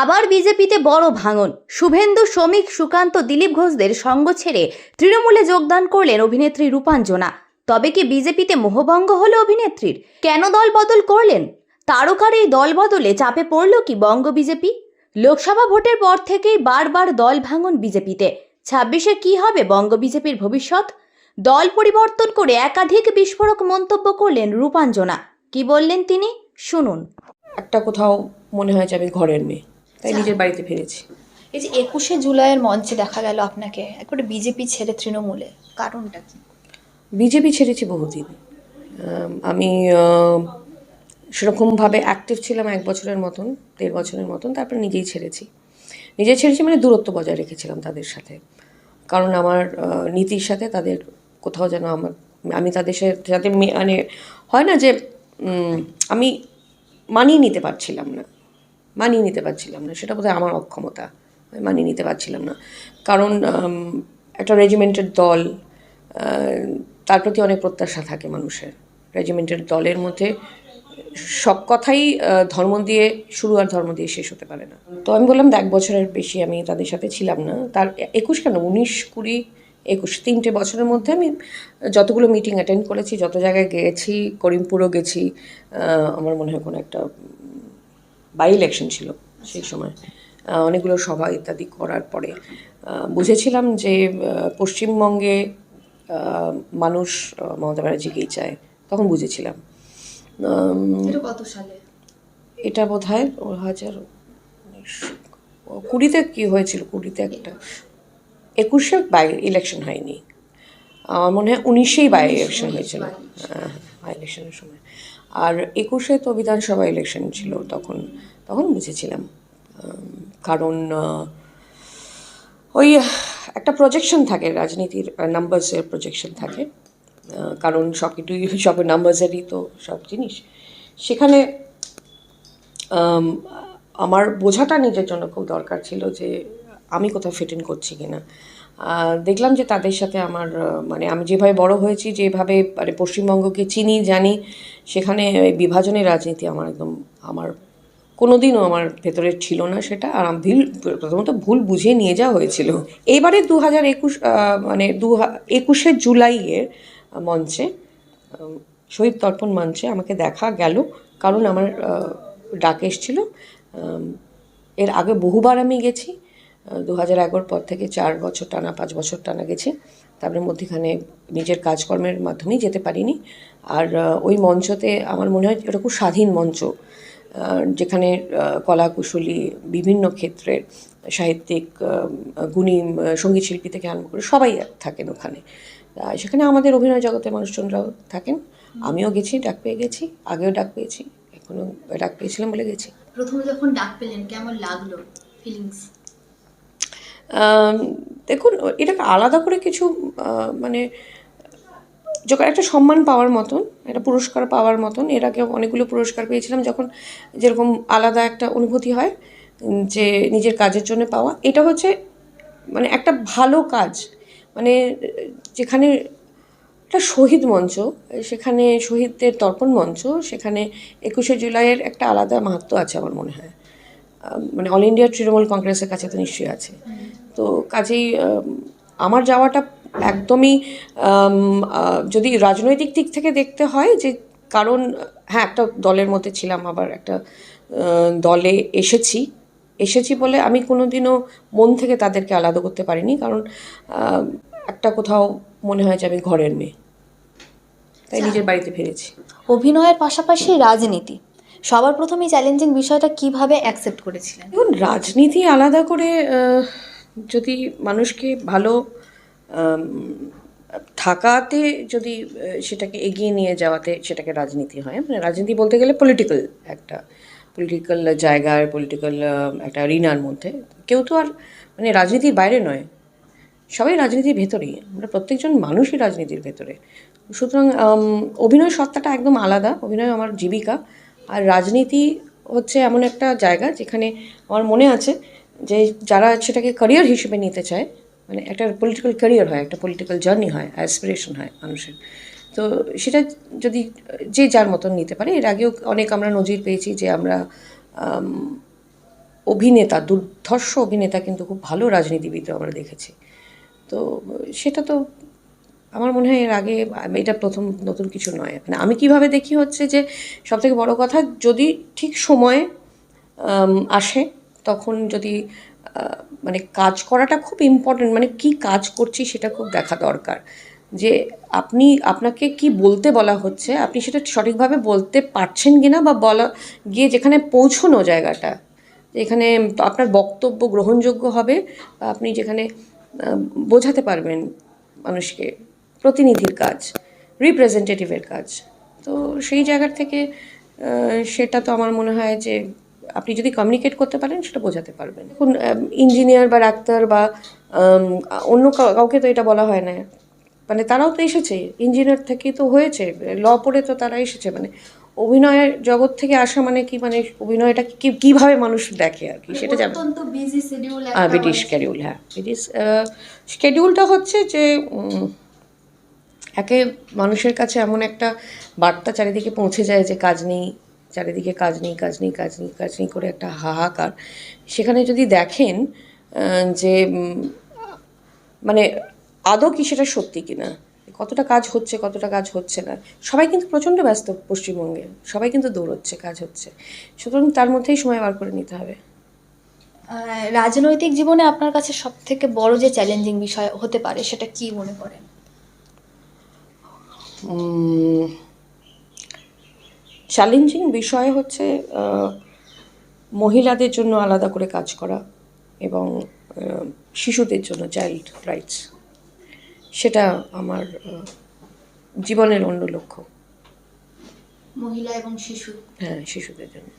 আবার বিজেপিতে বড় ভাঙন। শুভেন্দু, শ্রমিক, সুকান্ত, দিলীপ ঘোষদের সঙ্গ ছেড়ে তৃণমূলে যোগদান করলেন অভিনেত্রী রূপাঞ্জনা। তবে কি বিজেপিতে মোহভঙ্গ হলো অভিনেত্রীর? কেন দল বদল করলেন? তারকার এই দল বদলে চাপে পড়ল কি বঙ্গ বিজেপি? লোকসভা ভোটের পর থেকেই বারবার দল ভাঙন বিজেপিতে। ছাব্বিশে কি হবে বঙ্গ বিজেপির ভবিষ্যৎ? দল পরিবর্তন করে একাধিক বিস্ফোরক মন্তব্য করলেন রূপাঞ্জনা। কি বললেন তিনি? শুনুন। একটা কোথাও মনে হয় যে আমি ঘরের মেয়ে। তাই নিজের বাড়িতে ফিরেছি। এই যে একুশে জুলাইয়ের মঞ্চে দেখা গেল আপনাকে একবারে বিজেপি ছেড়ে তৃণমূলে কারণটা কি? বিজেপি ছেড়েছি বহুদিন। আমি সেরকমভাবে অ্যাক্টিভ ছিলাম এক বছরের মতন দেড় বছরের মতন তারপরে নিজেই ছেড়েছি। নিজেই ছেড়েছি মানে দূরত্ব বজায় রেখেছিলাম তাদের সাথে। কারণ আমার নীতির সাথে তাদের কোথাও যেন আমার আমি তাদের সাথে মানে হয় না যে আমি মানিয়ে নিতে পারছিলাম না। মানিয়ে নিতে পারছিলাম না, সেটা বোধহয় আমার অক্ষমতা, আমি মানিয়ে নিতে পারছিলাম না। কারণ একটা রেজিমেন্টের দল তার প্রতি অনেক প্রত্যাশা থাকে মানুষের। রেজিমেন্টের দলের মধ্যে সব কথাই ধর্ম দিয়ে শুরু আর ধর্ম দিয়ে শেষ হতে পারে না। তো আমি বললাম এক বছরের বেশি আমি তাদের সাথে ছিলাম না। তার একুশ কেন? উনিশ, কুড়ি, একুশ, তিনটে বছরের মধ্যে আমি যতগুলো মিটিং অ্যাটেন্ড করেছি, যত জায়গায় গেছি, করিমপুরও গেছি আমার মনে হয় কোনো একটা বাই ইলেকশন ছিল সেই সময়। অনেকগুলো সভা ইত্যাদি করার পরে। বুঝেছিলাম যে পশ্চিমবঙ্গে মানুষ মমতা ব্যানার্জিকেই চায় তখন বুঝেছিলাম। এটা কত সালে? এটা বোধ হয় হাজার কুড়িতে কি হয়েছিল? কুড়িতে একটা। একুশে বাই ইলেকশন হয়নি। আমার মনে হয় উনিশেই বাই ইলেকশন হয়েছিল। হ্যাঁ বাই ইলেকশনের সময়। আর একুশে তো বিধানসভা ইলেকশন ছিল তখন তখন বুঝেছিলাম। কারণ ওই একটা প্রজেকশন থাকে, রাজনীতির নাম্বারসের প্রজেকশন থাকে। কারণ সব কিছুই সব নাম্বারসেরই তো সব জিনিস। সেখানে আমার বোঝাটা নিজের জন্য খুব দরকার ছিল যে আমি কোথাও ফিট ইন করছি কিনা। দেখলাম যে তাদের সাথে আমার মানে আমি যেভাবে বড় হয়েছি, যেভাবে মানে পশ্চিমবঙ্গকে চিনি, জানি, সেখানে বিভাজনের রাজনীতি আমার একদম, আমার কোনো দিনও আমার ভেতরে ছিল না সেটা। আর আমি ভুল, প্রথমত ভুল বুঝে নিয়ে যাওয়া হয়েছিল। এবারে দু হাজার একুশ মানে দু একুশে জুলাইয়ের মঞ্চে শহীদ তর্পণ মঞ্চে আমাকে দেখা গেল। কারণ আমার ডাক এসেছিল। এর আগে বহুবার আমি গেছি। দু হাজার এগারোর পর থেকে চার বছর টানা পাঁচ বছর টানা গেছি। তারপরে মধ্যেখানে নিজের কাজকর্মের মাধ্যমেই যেতে পারিনি। আর ওই মঞ্চতে আমার মনে হয় এটা খুব স্বাধীন মঞ্চ। যেখানে আহ, কলা কুশলী বিভিন্ন ক্ষেত্রের সাহিত্যিক গুণী সংগীত শিল্পী থেকে আরম্ভ করে সবাই থাকেন ওখানে। সেখানে আমাদের অভিনয় জগতের মানুষজনরাও থাকেন। আমিও গেছি ডাক পেয়ে গেছি আগেও ডাক পেয়েছি এখনও ডাক পেয়েছিলাম বলে গেছি। প্রথমে যখন ডাক পেলেন কেমন লাগল ফিলিংস দেখুন, এটাকে আলাদা করে কিছু মানে যখন একটা সম্মান পাওয়ার মতন, একটা পুরস্কার পাওয়ার মতন, এর আগে অনেকগুলো পুরস্কার পেয়েছিলাম যখন যেরকম আলাদা একটা অনুভূতি হয় যে নিজের কাজের জন্য পাওয়া, এটা হচ্ছে মানে একটা ভালো কাজ মানে যেখানে একটা শহীদ মঞ্চ, সেখানে শহীদদের তর্পণ মঞ্চ, সেখানে একুশে জুলাইয়ের একটা আলাদা মাহাত্ম আছে আমার মনে হয়। মানে অল ইন্ডিয়া তৃণমূল কংগ্রেসের কাছে তো নিশ্চয়ই আছে। তো কাজেই আমার যাওয়াটা একদমই যদি রাজনৈতিক দিক থেকে দেখতে হয় যে কারণ হ্যাঁ একটা দলের মধ্যে ছিলাম আবার একটা দলে এসেছি। এসেছি বলে আমি কোনোদিনও মন থেকে তাদেরকে আলাদা করতে পারিনি কারণ একটা কোথাও মনে হয় যে আমি ঘরের মেয়ে। তাই নিজের বাড়িতে ফিরেছি। অভিনয়ের পাশাপাশি রাজনীতি। সবার প্রথমে চ্যালেঞ্জিং বিষয়টা কীভাবে অ্যাকসেপ্ট করেছিলেন? দেখুন, রাজনীতি আলাদা করে যদি মানুষকে ভালো থাকাতে যদি সেটাকে এগিয়ে নিয়ে যাওয়াতে সেটাকে রাজনীতি হয়। মানে রাজনীতি বলতে গেলে পলিটিক্যাল একটা পলিটিক্যাল জায়গার পলিটিক্যাল একটা রিনার মধ্যে। কেউ তো আর মানে রাজনীতির বাইরে নয়। সবাই রাজনীতির ভেতরেই। আমরা প্রত্যেকজন মানুষই রাজনীতির ভেতরে। সুতরাং অভিনয় সত্তাটা একদম আলাদা। অভিনয় আমার জীবিকা। রাজনীতি হচ্ছে এমন একটা জায়গা যেখানে আমার মনে আছে যে যারা সেটাকে ক্যারিয়ার হিসেবে নিতে চায় মানে একটা পলিটিক্যাল ক্যারিয়ার হয়, একটা পলিটিক্যাল জার্নি হয় অ্যাসপিরেশন হয় মানুষের। তো সেটা যদি যে যার মতন নিতে পারে, এর আগেও অনেক আমরা নজির পেয়েছি যে আমরা অভিনেতা, দুর্ধর্ষ অভিনেতা কিন্তু খুব ভালো রাজনীতিবিদ আমরা দেখেছি। তো সেটা তো আমার মনে হয় এর আগে এটা প্রথম নতুন কিছু নয়। মানে আমি কীভাবে দেখি হচ্ছে যে, সবথেকে বড় কথা, যদি ঠিক সময়ে আসে, তখন যদি মানে কাজ করাটা খুব ইম্পর্টেন্ট মানে কি কাজ করছি সেটা খুব দেখা দরকার। যে আপনি, আপনাকে কি বলতে বলা হচ্ছে, আপনি সেটা সঠিকভাবে বলতে পারছেন কি না বা বলা, গিয়ে যেখানে পৌঁছনো জায়গাটা এখানে আপনার বক্তব্য গ্রহণযোগ্য হবে, বা আপনি যেখানে বোঝাতে পারবেন মানুষকে। প্রতিনিধির কাজ রিপ্রেজেন্টেটিভের কাজ। তো সেই জায়গার থেকে সেটা তো আমার মনে হয় যে আপনি যদি কমিউনিকেট করতে পারেন সেটা বোঝাতে পারবেন। এখন ইঞ্জিনিয়ার বা ডাক্তার বা অন্য কাউকে তো এটা বলা হয় না। মানে তারাও তো এসেছে ইঞ্জিনিয়ার থেকে তো হয়েছে ল পড়ে তো তারা এসেছে। মানে অভিনয়ের জগৎ থেকে আসা মানে কি? মানে অভিনয়টা কি কীভাবে মানুষ দেখে আর কি? সেটা যাবে বিজি শিডিউল হ্যাঁ। হ্যাঁ ব্রিটিশ স্কেডিউলটা হচ্ছে যে একে মানুষের কাছে এমন একটা বার্তা চারিদিকে পৌঁছে যায় যে কাজ নেই, চারিদিকে কাজ নেই কাজ নেই কাজ নেই কাজ নেই করে একটা হাহাকার। সেখানে যদি দেখেন যে মানে আদৌ কি সেটা সত্যি কিনা, কতটা কাজ হচ্ছে, কতটা কাজ হচ্ছে না, সবাই কিন্তু প্রচণ্ড ব্যস্ত পশ্চিমবঙ্গে, সবাই কিন্তু দৌড়চ্ছে, কাজ হচ্ছে। সুতরাং তার মধ্যেই সময় বার করে নিতে হবে। রাজনৈতিক জীবনে আপনার কাছে সব থেকে বড় যে চ্যালেঞ্জিং বিষয় হতে পারে, সেটা কি মনে করেন? চ্যালেঞ্জিং বিষয় হচ্ছে মহিলাদের জন্য আলাদা করে কাজ করা এবং শিশুদের জন্য চাইল্ড রাইটস সেটা আমার জীবনের অন্য লক্ষ্য। মহিলা এবং শিশু? হ্যাঁ শিশুদের জন্য।